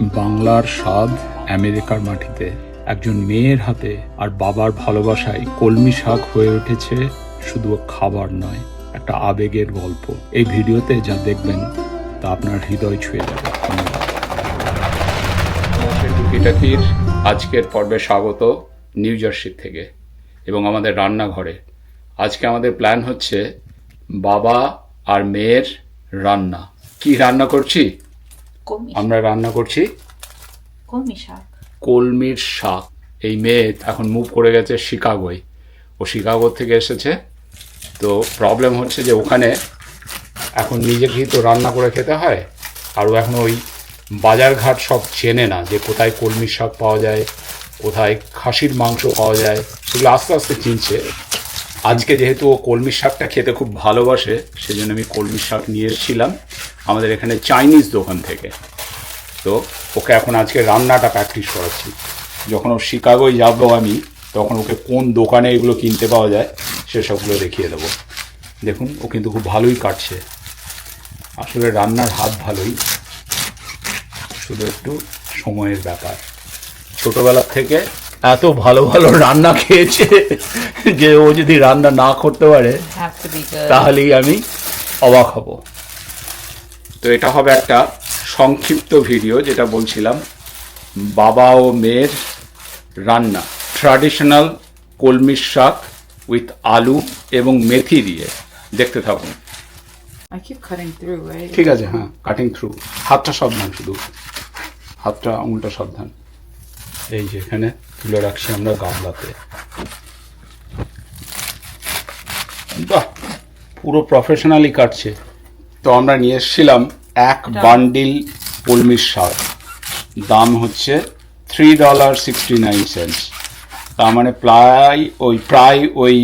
বাংলার স্বাদ আমেরিকার মাটিতে। একজন মেয়ের হাতে আর বাবার ভালোবাসায় কলমি শাক হয়ে উঠেছে শুধু খাবার নয়, একটা আবেগের গল্প। এই ভিডিওতে যা দেখবেন তা আপনার হৃদয় ছুঁয়ে যাবে। টুকিটাকির আজকের পর্বে স্বাগত? নিউ জার্সির থেকে। এবং আমাদের রান্নাঘরে। আজকে আমাদের প্ল্যান হচ্ছে বাবা আর মেয়ের রান্না। কি রান্না করছি? আমরা রান্না করছি কলমি শাক। কলমির শাক। এই মেয়ে এখন মুভ করে গেছে শিকাগোয়। ও শিকাগো থেকে এসেছে। তো প্রবলেম হচ্ছে যে ওখানে এখন নিজেকেই তো রান্না করে খেতে হয় আর ও এখন ওই বাজারঘাট সব চেনে না যে কোথায় কলমির শাক পাওয়া যায় কোথায় খাসির মাংস পাওয়া যায় সেগুলো আস্তে আস্তে চিনছে। আজকে যেহেতু ও কলমির শাকটা খেতে খুব ভালোবাসে সেই জন্য আমি কলমির শাক নিয়ে এসেছিলাম আমাদের এখানে চাইনিজ দোকান থেকে। তো ওকে এখন আজকে রান্নাটা প্র্যাকটিস করাচ্ছি। যখন ও শিকাগোয় যাব আমি, তখন ওকে কোন দোকানে এগুলো কিনতে পাওয়া যায় সেসবগুলো দেখিয়ে দেবো। দেখুন, ও কিন্তু খুব ভালোই কাটছে। আসলে রান্নার হাত ভালোই। শুধু একটু সময়ের ব্যাপার। ছোটোবেলার থেকে এত ভালো ভালো রান্না খেয়েছে যে ও যদি রান্না না করতে পারে তাহলেই আমি অবাক হব। তো এটা হবে একটা সংক্ষিপ্ত ভিডিও যেটা বলছিলাম বাবা ও মেয়ের রান্না। ট্র্যাডিশনাল কলমির শাক উইথ আলু এবং মেথি দিয়ে। দেখতে থাকুন। ঠিক আছে হ্যাঁ কাটিং থ্রু হাতটা সাবধান শুধু। হাতটা আঙুলটা সাবধান। এই যে এখানে। তুলে রাখছি আমরা গামলাতে। বাহ পুরো প্রফেশনালি কাটছে। তো আমরা নিয়ে এসেছিলাম এক বান্ডিল কলমির শাক দাম হচ্ছে three dollar sixty nine cents তার মানে প্রায় ওই প্রায় ওই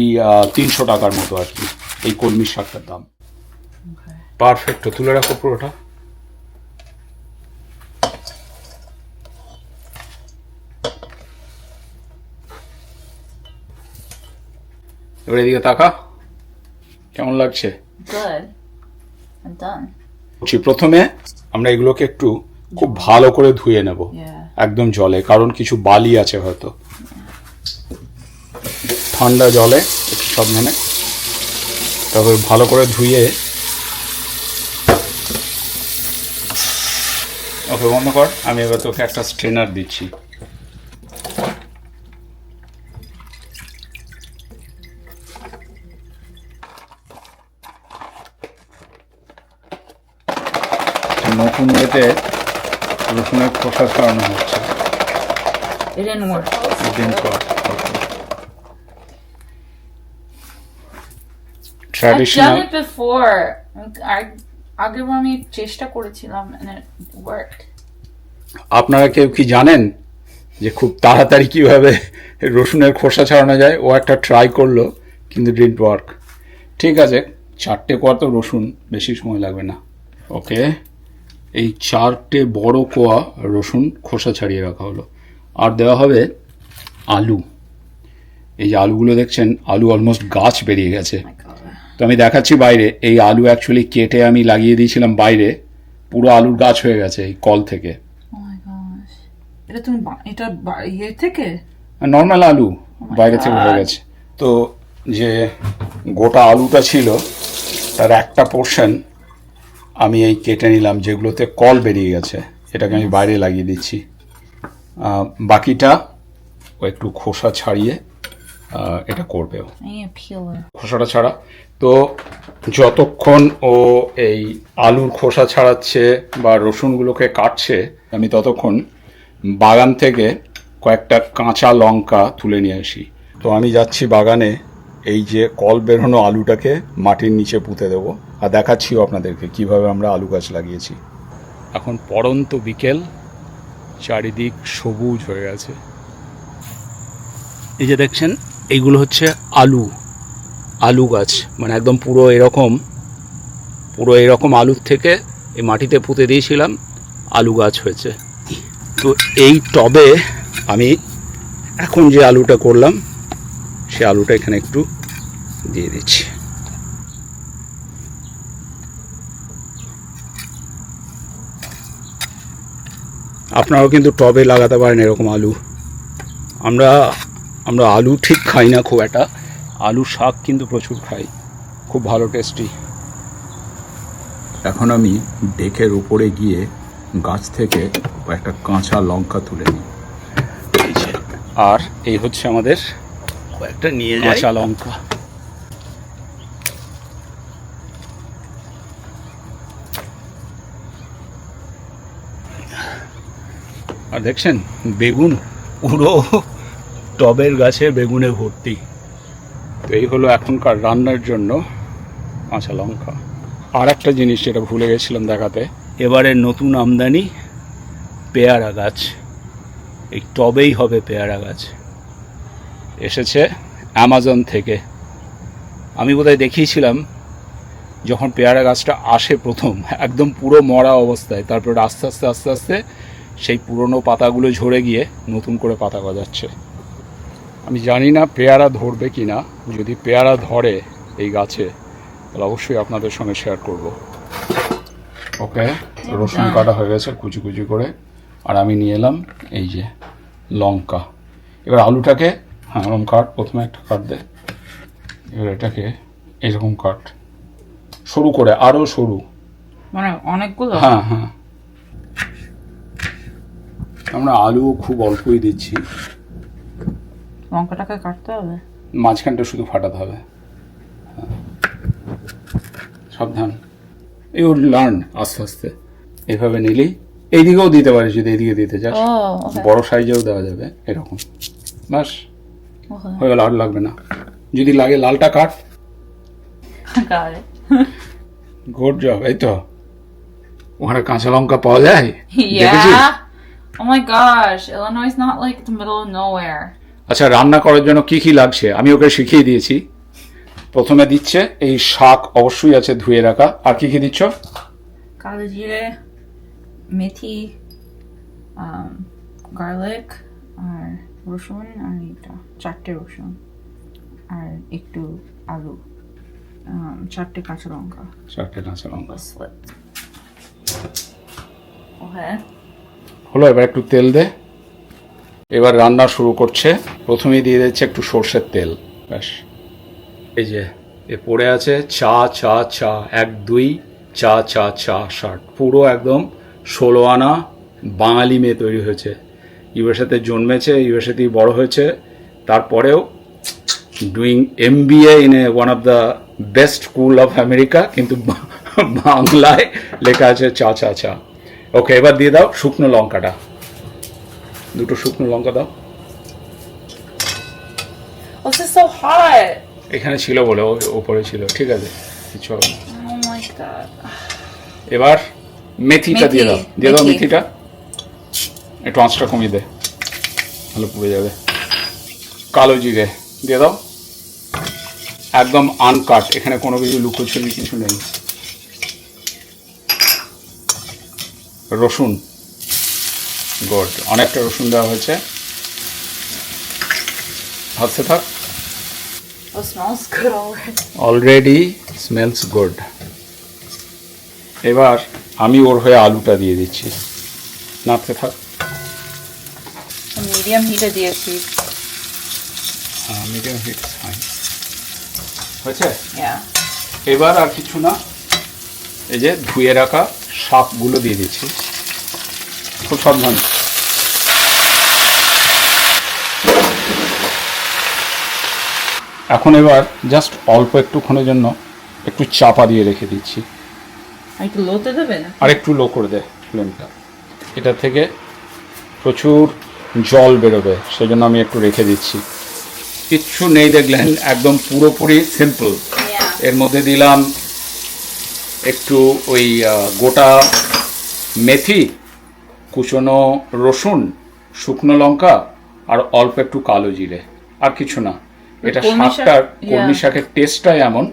তিনশো টাকার মতো আর কি এই কলমির শাকটার দাম. পারফেক্ট তুলে রাখো পুরোটা। এবার এদিকে তাকা কেমন লাগছে? প্রথমে আমরা এগুলোকে একটু খুব ভালো করে ধুয়ে নেব। একদম জলে কারণ কিছু বালি আছে হয়তো। ঠান্ডা জলে একটু সাবধানে তারপর ভালো করে ধুয়ে ওকে বন্ধ কর। আমি এবার তোকে একটা স্ট্রেনার দিচ্ছি। নতুন এতে রসুনের খোসা ছড়ানো হচ্ছে। ট্র্যাডিশনাল আগের আমি চেষ্টা করেছিলাম আপনারা কেউ কি জানেন যে খুব তাড়াতাড়ি কীভাবে রসুনের খোসা ছাড়ানো যায়? ও একটা ট্রাই করল কিন্তু ডিড ওয়ার্ক ঠিক আছে চারটে কোয়া তো রসুন বেশি সময় লাগবে না। ওকে এই চারটে বড় কোয়া রসুন খোসা ছাড়িয়ে রাখা হলো। আর দেওয়া হবে আলু। এই যে আলুগুলো দেখছেন আলু অলমোস্ট গাছ বেরিয়ে গেছে। তো আমি দেখাচ্ছি বাইরে এই আলু অ্যাকচুয়ালি কেটে আমি লাগিয়ে দিয়েছিলাম বাইরে পুরো আলুর গাছ হয়ে গেছে এই কল থেকে। Oh এটা তুমি এটা ইয়ে থেকে? নর্মাল আলু বাইরে থেকে হয়ে গেছে। তো যে গোটা আলুটা ছিল তার একটা পোর্শন আমি এই কেটে নিলাম যেগুলোতে কল বেরিয়ে গেছে। এটাকে আমি বাইরে লাগিয়ে দিচ্ছি। বাকিটা ও একটু খোসা ছাড়িয়ে এটা করবে ও। I need a peeler. খোসাটা ছাড়া। তো যতক্ষণ ও এই আলুর খোসা ছাড়াচ্ছে বা রসুনগুলোকে কাটছে আমি ততক্ষণ বাগান থেকে কয়েকটা কাঁচা লঙ্কা তুলে নিয়ে আসি। তো আমি যাচ্ছি বাগানে। এই যে কল বেরোনো আলুটাকে মাটির নিচে পুঁতে দেবো। আর দেখাচ্ছিও আপনাদেরকে কীভাবে আমরা আলু গাছ লাগিয়েছি। এখন পড়ন্ত বিকেল, চারিদিক সবুজ হয়ে গেছে এই যে দেখছেন, এইগুলো হচ্ছে আলু আলু গাছ। মানে একদম পুরো এরকম পুরো এরকম আলুর থেকে এই মাটিতে পুঁতে দিয়েছিলাম, আলু গাছ হয়েছে। তো এই টবে আমি এখন যে আলুটা করলাম সে আলুটা এখানে একটু দিয়ে দিচ্ছি। আপনারাও কিন্তু টবে লাগাতে পারেন এরকম আলু। আমরা আমরা আলু ঠিক খাই না খুব একটা। আলু শাক কিন্তু প্রচুর খাই। খুব ভালো টেস্টি এখন আমি ডেকের উপরে গিয়ে গাছ থেকে একটা কাঁচা লঙ্কা তুলে নিই। আর এই হচ্ছে আমাদের একটা নিয়ে যাই। কাঁচা লঙ্কা। আর দেখছেন, বেগুন, পুরো টবের গাছে বেগুনে ভর্তি। তো এই হলো এখনকার রান্নার জন্য কাঁচা লঙ্কা। আর একটা জিনিস যেটা ভুলে গেছিলাম দেখাতে, এবারে নতুন আমদানি পেয়ারা গাছ। এই টবেই হবে পেয়ারা গাছ। এসেছে অ্যামাজন থেকে। আমি বোধহয় দেখিয়েছিলাম যখন পেয়ারা গাছটা আসে প্রথম একদম পুরো মরা অবস্থায় তারপর আস্তে আস্তে আস্তে আস্তে সেই পুরনো পাতাগুলো ঝরে গিয়ে নতুন করে পাতা গজাচ্ছে। আমি জানি না পেয়ারা ধরবে কি না যদি পেয়ারা ধরে এই গাছে তাহলে অবশ্যই আপনাদের সঙ্গে শেয়ার করব। ওকে রসুন কাটা হয়ে গেছে কুচি কুচি করে আর আমি নিয়ে এলাম এই যে লঙ্কা। এবার আলুটাকে হ্যাঁ এরকম কাট প্রথমে একটা কাট দে। এবার এটাকে এরকম কাট সরু করে আরও সরু মানে অনেকগুলো? হ্যাঁ হ্যাঁ। আমরা আলু খুব অল্পই দিচ্ছি। লঙ্কাটাকে কাটতে হবে? মাঝখানটা শুধু ফাটাতে হবে। হ্যাঁ। সাবধান। ওর লার্ন আস্তে আস্তে। এভাবে নিলেই এইদিকেও দিতে পারিস যদি এইদিকে দিতে চাস। বড় সাইজেও দেওয়া যাবে এরকম। বাস। হয়ে গেল আর লাগবে না। যদি লাগে লালটা কাট। গুড জব এই তো। ওখানে কাঁচা লঙ্কা পাওয়া যায়? Oh my gosh Illinois is not like the middle of nowhere. আচ্ছা রান্না করার জন্য কি কি লাগছে? আমি ওকে শিখিয়ে দিয়েছি। প্রথমে দিচ্ছে এই শাক অবশ্যই আছে ধুয়ে রাখা। আর কি কি দিচ্ছ? কালো জিরে মেথি um, গার্লিক আর রসুন আর এটা চারটে রসুন আর একটু আলু চারটে কাঁচা লঙ্কা। চারটে কাঁচা লঙ্কা। ওকে হলো এবার একটু তেল দে। এবার রান্না শুরু করছে। প্রথমেই দিয়ে দিচ্ছে একটু সর্ষের তেল। ব্যাস। এই যে এ পড়ে আছে চা চা চা এক দুই চা চা চা ষাট। পুরো একদম ষোলো আনা বাঙালি মেয়ে তৈরি হয়েছে। ইউএসএতে জন্মেছে ইউএসএতেই বড় হয়েছে তারপরেও doing M B A in a one of the best school of America কিন্তু বাংলায় লেখা আছে চা চা চা ওকে এবার দিয়ে দাও শুকনো লঙ্কাটা দুটো শুকনো লঙ্কা দাও Oh. এখানে ছিল বলে ওপরে ছিল ঠিক আছে কিছু হবে। Oh. এবার মেথিটা দিয়ে দাও দিয়ে দাও মেথিটা একটু আঁচটা কমিয়ে দে। ভালো পুড়ে যাবে। কালো জিরে দিয়ে দাও। একদম আনকাট এখানে কোনো কিছু লুকোছুরি কিছু নেই। রসুন। গুড অনেকটা রসুন দেওয়া হয়েছে। ভাবতে থাক. অলরেডি স্মেলস গুড এবার আমি ওর হয়ে আলুটা দিয়ে দিচ্ছি। নাড়তে থাক। Medium হিটে দিয়েছি। হ্যাঁ মিডিয়াম হিট ফাইন হয়েছে. এবার আর কিছু না। এই যে ধুয়ে রাখা শাকগুলো দিয়ে দিচ্ছি। খুব সাবধান। এখন এবার জাস্ট অল্প একটুক্ষণের জন্য একটু চাপা দিয়ে রেখে দিচ্ছি। আর একটু লোতে দেবে না? আর একটু লো করে দে ফ্লেমটা এটা থেকে প্রচুর জল বেরোবে সেই জন্য আমি একটু রেখে দিচ্ছি। কিচ্ছু নেই দেখলেন একদম পুরোপুরি সিম্পল এর মধ্যে দিলাম একটু ওই গোটা মেথি কুচনো রসুন শুকনো লঙ্কা আর অল্প একটু কালো জিরে। আর কিছু না। এটা শাক- শাকটার. কলমি শাকের টেস্টটাই এমন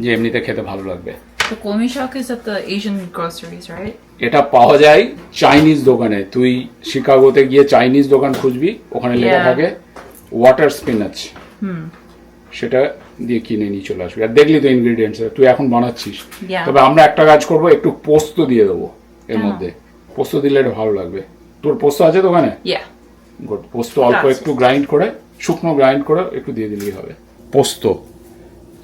যে এমনিতে খেতে ভালো লাগবে। The Shak is at the Asian groceries, right? এটা পাওয়া যায় চাইনিজ দোকানে। তুই শিকাগোতে গিয়ে চাইনিজ দোকান খুঁজবি ওখানে লেখা থাকে ওয়াটার স্পিনাচ সেটা দিয়ে কিনে নিয়ে চলে আসবি। আর দেখলি তো ইনগ্রিডিয়েন্টস তুই এখন বানাচ্ছিস। তবে আমরা একটা কাজ করব একটু পোস্ত দিয়ে দেবো এর মধ্যে। পোস্ত দিলে এটা ভালো লাগবে। তোর পোস্ত আছে তো ওখানে? গুড পোস্ত অল্প একটু গ্রাইন্ড করে শুকনো গ্রাইন্ড করে একটু দিয়ে দিলেই হবে। পোস্ত।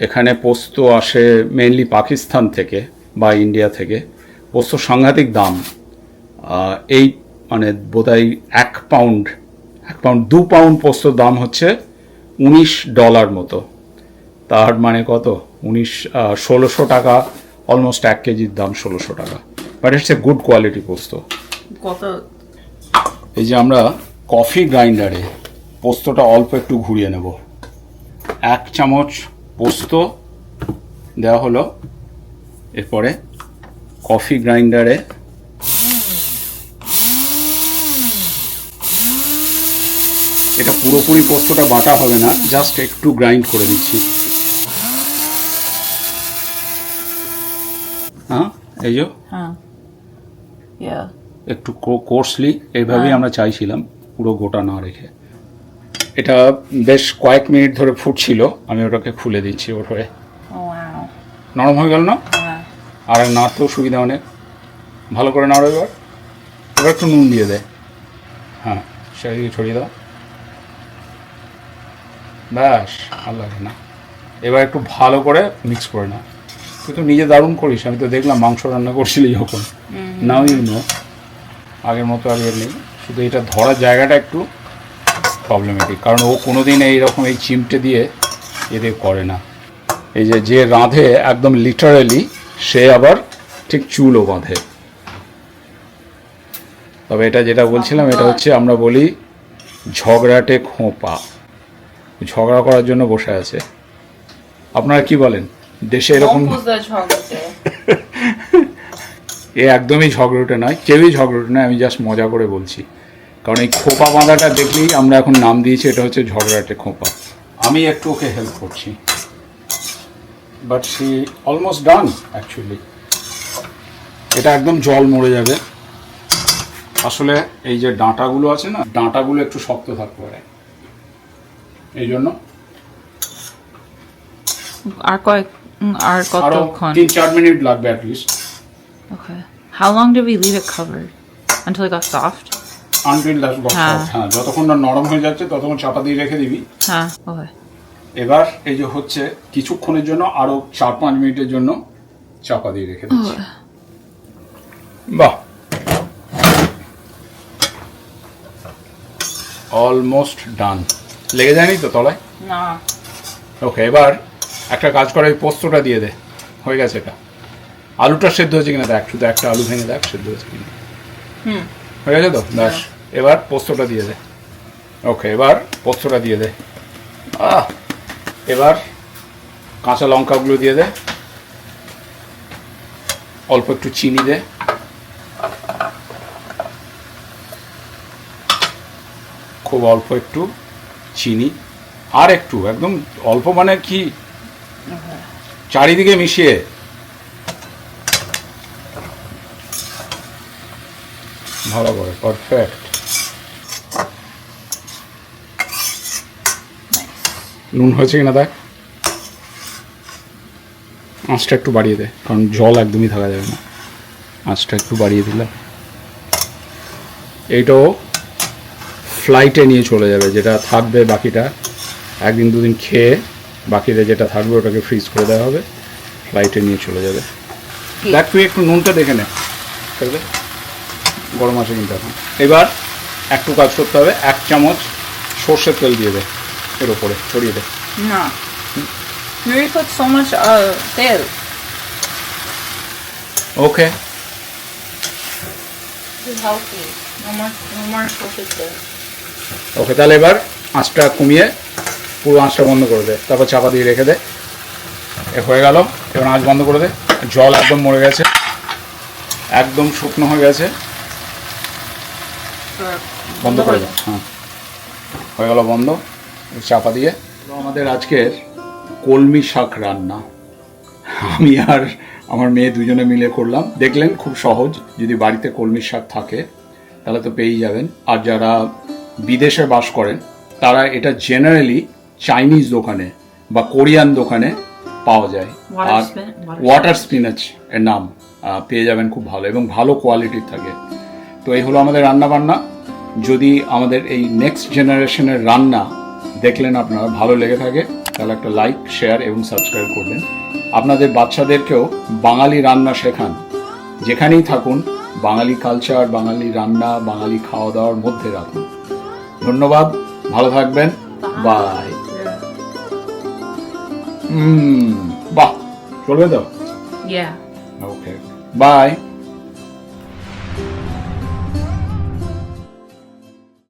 এখানে পোস্ত আসে মেনলি পাকিস্তান থেকে বা ইন্ডিয়া থেকে। পোস্ত সাংঘাতিক দাম এই মানে বোধহয় এক পাউন্ড এক পাউন্ড দু পাউন্ড পোস্তর দাম হচ্ছে উনিশ ডলার মতো। তার মানে কত? উনিশ ষোলোশো টাকা অলমোস্ট এক কেজির দাম ষোলোশো টাকা। But it's a good quality পোস্ত কত? এই যে আমরা কফি গ্রাইন্ডারে পোস্তটা অল্প একটু ঘুরিয়ে নেব। এক চামচ পোস্ত দেওয়া হলো। এরপরে কফি গ্রাইন্ডারে। এটা পুরোপুরি পোস্তটা বাটা হবে না জাস্ট একটু গ্রাইন্ড করে দিচ্ছি। হ্যাঁ এই যে। হ্যাঁ। একটু কোর্সলি এইভাবেই হ্যাঁ। আমরা চাইছিলাম পুরো গোটা না রেখে। এটা বেশ কয়েক মিনিট ধরে ফুটছিল আমি ওটাকে খুলে দিচ্ছি ওর হয়ে। নরম হয়ে গেল না? হ্যাঁ। আর নাড়তেও সুবিধা অনেক ভালো করে নাড়ো এবার। এবার একটু নুন দিয়ে দেয় হ্যাঁ সেদিকে ছড়িয়ে দাও। ব্যাস ভালো লাগে না। এবার একটু ভালো করে মিক্স করে নাও। তুই তো নিজে দারুণ করিস। আমি তো দেখলাম মাংস রান্না করছিলি যখন। নাও ইউ নো আগের মতো আর এর নেই। শুধু এটা ধরার জায়গাটা একটু প্রবলেমেটিক কারণ ও কোনো কোনোদিন এইরকম এই চিমটে দিয়ে এদের করে না। এই যে যে রাঁধে একদম লিটারালি সে আবার ঠিক চুলও বাঁধে। তবে এটা যেটা বলছিলাম এটা হচ্ছে আমরা বলি ঝগড়াটে খোঁপা। ঝগড়া করার জন্য বসে আছে। আপনারা কি বলেন? দেশে এরকম এ একদমই ঝগড়টে নয় কেউই ঝগড়টে নয় আমি জাস্ট মজা করে বলছি। কারণ এই খোপা বাঁধাটা দেখলেই আমরা এখন নাম দিয়েছি এটা হচ্ছে ঝগড়াটে খোপা। আমি একটু ওকে হেল্প করছি। But she almost done actually এটা একদম জল মরে যাবে আসলে এই যে ডাঁটাগুলো আছে না ডাঁটাগুলো একটু শক্ত থাকতে পারে এই জন্য আর কয়েক আর কতক্ষণ তিন চার মিনিট লাগবে at least Okay. How long did we leave it covered? Until it got soft? Until that got হ্যাঁ। হ্যাঁ যতক্ষণ না নরম হয়ে যাচ্ছে ততক্ষণ চাপা দিয়ে রেখে দিবি Huh. Okay. এবার এই যে হচ্ছে কিছুক্ষণের জন্য আরও চার পাঁচ মিনিটের জন্য চাপা দিয়ে রেখে দিচ্ছি। বাহ। অলমোস্ট ডান লেগে যায়নি তো তলায়? Nah. ওকে এবার একটা কাজ করে ওই পোস্তটা দিয়ে দে। হয়ে গেছে এটা। আলুটা সেদ্ধ হয়েছে কিনা দেখ শুধু একটা আলু ভেঙে দেখ সেদ্ধ হয়েছে কিনা। হুম। হয়ে গেছে তো? ব্যাস। এবার পোস্তটা দিয়ে দে। ওকে এবার পোস্তটা দিয়ে দে। আহ! এবার কাঁচা লঙ্কাগুলো দিয়ে দে। অল্প একটু চিনি দে। খুব অল্প একটু চিনি। আর একটু, একদম অল্প মানে কি? চারিদিকে মিশিয়ে। ভালো করে পারফেক্ট নুন হয়েছে কিনা দেখ। আঁচটা একটু বাড়িয়ে দে কারণ জল একদমই থাকা যাবে না। আঁচটা একটু বাড়িয়ে দিলাম। এইটাও ফ্লাইটে নিয়ে চলে যাবে যেটা থাকবে বাকিটা। একদিন দুদিন খেয়ে বাকিটা যেটা থাকবে ওটাকে ফ্রিজ করে দেওয়া হবে। ফ্লাইটে নিয়ে চলে যাবে। দেখ তুই একটু নুনটা দেখে নে? গরম আছে কিন্তু এখন। এবার একটু কাজ করতে হবে এক চামচ সর্ষের তেল দিয়ে দে। এর ওপরে ছড়িয়ে দে No. You put so much uh tail. ওকে. ওকে তাহলে এবার আঁচটা কমিয়ে পুরো আঁচটা বন্ধ করে দে তারপর চাপা দিয়ে রেখে দে এ হয়ে গেল এবার আঁচ বন্ধ করে দে জল একদম মরে গেছে একদম শুকনো হয়ে গেছে বন্ধ করে দাও হ্যাঁ হয়ে গেল বন্ধ চাপা দিয়ে আমাদের আজকের কলমি শাক রান্না। আমি আর আমার মেয়ে দুজনে মিলে করলাম। দেখলেন খুব সহজ। যদি বাড়িতে কলমি শাক থাকে তাহলে তো পেয়েই যাবেন। আর যারা বিদেশে বাস করেন তারা এটা জেনারেলি চাইনিজ দোকানে বা কোরিয়ান দোকানে পাওয়া যায়। আর ওয়াটার স্পিনাচ এর নাম পেয়ে যাবেন খুব ভালো এবং ভালো কোয়ালিটির থাকে। তো এই হলো আমাদের রান্না বান্না যদি আমাদের এই নেক্সট জেনারেশনের রান্না দেখলেন আপনারা ভালো লেগে থাকে তাহলে একটা লাইক শেয়ার এবং সাবস্ক্রাইব করবেন। আপনাদের বাচ্চাদেরকেও বাঙালি রান্না শেখান। যেখানেই থাকুন বাঙালি কালচার বাঙালি রান্না বাঙালি খাওয়া দাওয়ার মধ্যে রাখুন। ধন্যবাদ ভালো থাকবেন বাই হুম বাহ চলবে তো. Okay bye